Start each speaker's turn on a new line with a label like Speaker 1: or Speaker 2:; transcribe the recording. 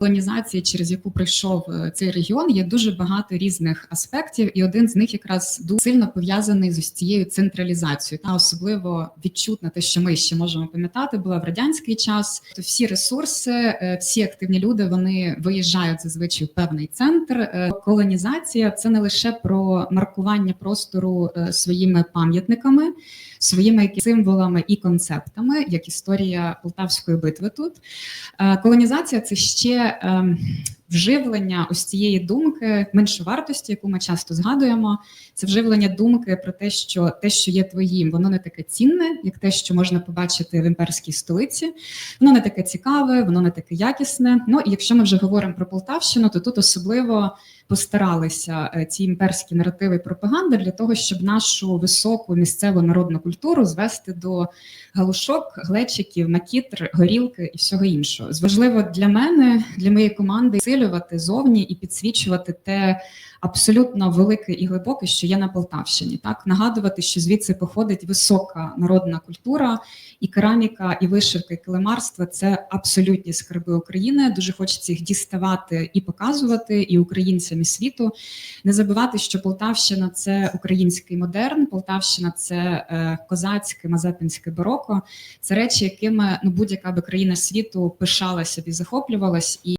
Speaker 1: колонізації, через яку пройшов е, цей регіон, є дуже багато різних аспектів, і один з них якраз дуже сильно пов'язаний з ось цією централізацією. Та особливо відчутна те, що ми ще можемо пам'ятати, була в радянський час. То всі ресурси, е, всі активні люди вони виїжджають зазвичай в певний центр. Е, Колонізація це не лише про маркування простору своїми пам'ятниками, своїми символами і концептами, як історія Полтавської битви тут. Колонізація це ще ем, вживлення ось цієї думки меншовартості, яку ми часто згадуємо. Це вживлення думки про те, що те, що є твоїм, воно не таке цінне, як те, що можна побачити в імперській столиці. Воно не таке цікаве, воно не таке якісне. Ну і якщо ми вже говоримо про Полтавщину, то тут особливо постаралися е, ці імперські наративи і пропаганда для того, щоб нашу високу місцеву народну культуру звести до галушок, глечиків, макітр, горілки і всього іншого. Важливо для мене, для моєї команди, силювати зовні і підсвічувати те абсолютно велике і глибоке, що є на Полтавщині. Так нагадувати, що звідси походить висока народна культура, і кераміка, і вишивка, і килимарство це абсолютні скарби України. Дуже хочеться їх діставати і показувати і українцям і світу. Не забувати, що Полтавщина це український модерн, Полтавщина це е, козацьке, мазепинське бароко. Це речі, якими ну будь-яка би країна світу пишалася і захоплювалась. І